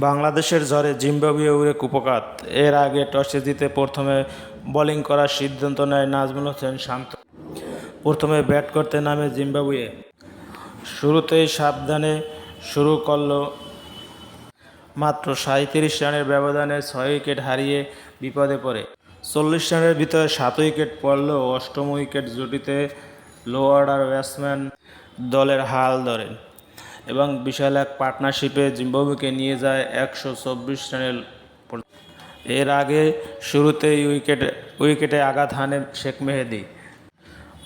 বাংলাদেশের ঝড়ে জিম্বাবুয়ে উড়ে কুপকাত। এর আগে টসে জিতে প্রথমে বোলিং করার সিদ্ধান্ত নেয় নাজমুল হোসেন শান্ত। প্রথমে ব্যাট করতে নামে জিম্বাবুয়ে। শুরুতেই সাবধানে শুরু করল মাত্র সাঁত্রিশ রানের ব্যবধানে ছয় উইকেট হারিয়ে বিপদে পড়ে। চল্লিশ রানের ভিতরে সাত উইকেট পড়লেও অষ্টম উইকেট জুটিতে লো অর্ডার ব্যাটসম্যান দলের হাল ধরেন। এবং বিশাল এক পার্টনারশিপে জিম্বাবুকে নিয়ে যায় একশো চব্বিশ রানের এর আগে শুরুতেই উইকেটে উইকেটে আঘাত হানে শেখ মেহেদি।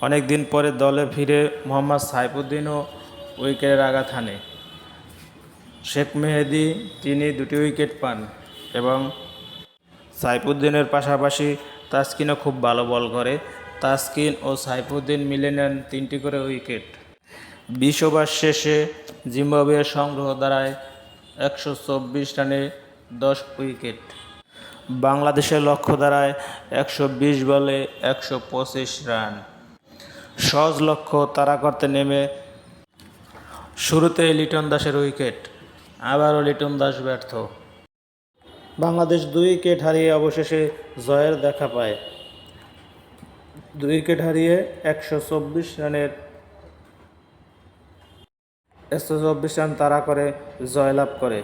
অনেক দিন পরে দলে ফিরে মোহাম্মদ সাইফুদ্দিনও উইকেটের আঘাত হানে। শেখ মেহেদি তিনি দুটি উইকেট পান এবং সাইফুদ্দিনের পাশাপাশি তাসকিনও খুব ভালো বল করে। তাসকিন ও সাইফুদ্দিন মিলে নেন তিনটি করে উইকেট। বিশ ওভার শেষে জিম্বাবুয়ের সংগ্রহ দাঁড়ায় একশো চব্বিশ রানে দশ উইকেট। বাংলাদেশের লক্ষ্য দাঁড়ায় একশো বিশ বলে একশো পঁচিশ রান। সহজ লক্ষ্য তারা করতে নেমে শুরুতেই লিটন দাসের উইকেট। আবারও লিটন দাস ব্যর্থ। বাংলাদেশ দুই উইকেট হারিয়ে অবশেষে জয়ের দেখা পায়। দুই উইকেট হারিয়ে একশো চব্বিশ রানের একশো চব্বিশ রান তারা করে জয়লাভ করে।